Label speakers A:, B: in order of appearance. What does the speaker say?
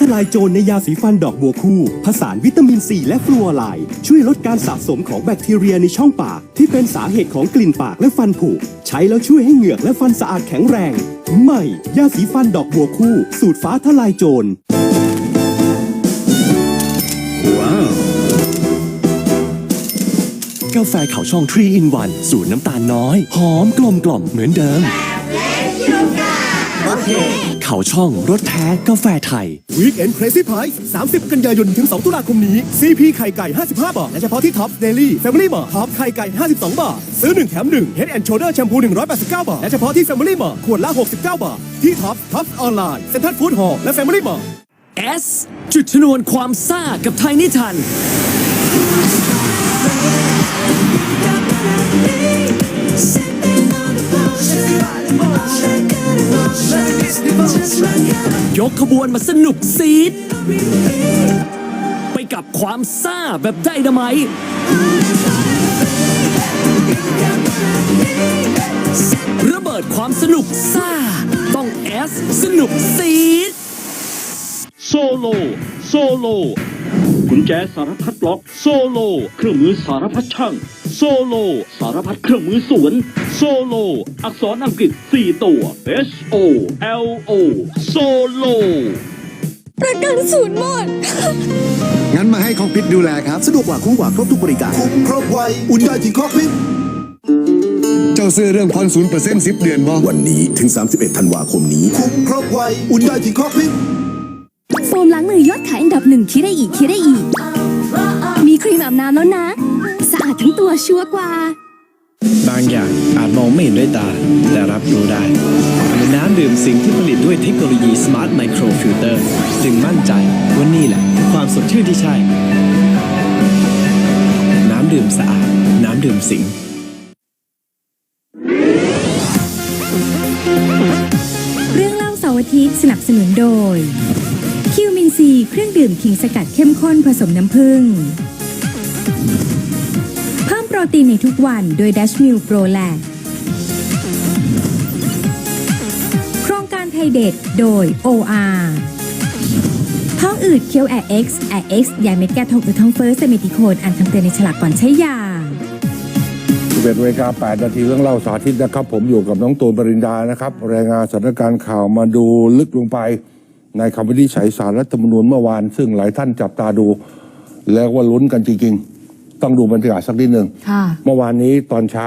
A: ทลายโจรในยาสีฟันดอกบัวคู่ ผสานวิตามินซีและฟลูออไรด์ช่วยลดการสะสมของแบคทีเรียในช่องปาก ที่เป็นสาเหตุของกลิ่นปากและฟันผุใช้แล้วช่วยให้เหงือกและฟันสะอาดแข็งแรง ใหม่ ยาสีฟันดอกบัวคู่ สูตรฟ้าทลายโจรกาแฟเขาช่องทรีอินวันสูตรน้ำตาลน้อย หอมกลมกล่อมเหมือนเดิมเขาช่องรสแท้กาแฟไทย
B: Weekend Crazy Price 30 กันยายนถึง 2 ตุลาคมนี้ CP ไข่ไก่ 55 บาท และเฉพาะที่ Top Daily Family Mart Top ไข่ไก่ 52 บาท ซื้อ 1 แถม 1 Head and Shoulder แชมพู 189 บาท และเฉพาะที่ Family Mart ขวดละ 69 บาท ที่ Top Top ออนไลน์ Central Food Hall และ Family Mart
C: S จุดชนวนความซ่ากับไทยนิทัน ยกขบวนมาสนุกซีดไปกับความซ่าแบบไดนาไมระเบิดความสนุกซ่า ต้อง S สนุกซีด
D: โซโล โซโลกุญแจสารพัดล็อก โซโล เครื่องมือสารพัดช่าง โซโลสารพัดเครื่องมือสวน โซโล อักษรอังกฤษ 4 ตัว H O L O โซโล
E: ประกันศูนย์หมด
F: งั้นมาให้คองพิษดูแลครับ
B: สะดวกกว่าคุ้มกว่าครบทุกบริการ
F: คุ้มครบไว อุ่นได้ที่คอกพิษเจ้าซื้อเรื่องผ่อนศูนย์เปอร์เซ็นต์สิบเดือนบ่
G: วันนี้ถึง 31 ธันวาคมนี้
F: คุ้มครบไว อุ่นได้ที่คอกพิษ
E: โฟมล้างมือยอดขายอันดับหนึ่งคิดได้อีกคิดได้อีก มีครีมอาบน้ำแล้วนะสะอาดทั้งตัวชัวร์กว่า
H: บางอย่างอาจมองไม่เห็นด้วยตา แต่รับรู้ได้เป็นน้ำดื่มสิ่งที่ผลิตด้วยเทคโนโลยี Smart Micro Filter จึงมั่นใจว่านี่แหละคือความสดชื่นที่ใช่ น้ำดื่มสะอาด น้ำดื่มสิง
I: เรื่องเล่าเสาร์อาทิตย์สนับสนุนโดย คิวมินซีเครื่องดื่มขิงสกัดเข้มข้นผสมน้ำผึ้งเพิ่มโป รตีนในทุกวันโดยดัชมิลโปรแลกโครงการไทยเด็ดโดย OR ท้องอืดเคี้ยวแอร์ X แอร์ X ยาเม็ดแก้ท้องอืดท้องเฟ้อเซมิติโคนอ่านคำเตือนในฉลากก่อนใช้ยา
J: 11นาฬิกา8นาทีเรื่องเล่าสาธิตนะครับ ผมอยู่กับน้องตูนปรินดานะครับ รายงานสถานการณ์ข่าวมาดูลึกลงไป ในคำวินิจฉัยสารรัฐธรรมนูญเมื่อวาน ซึ่งหลายท่านจับตาดู แล้วว่าลุ้นกันจริง ๆ ต้องดูบรรยากาศสักนิดหนึ่ง
I: ค่ะ
J: เมื่อวานนี้ตอนเช้า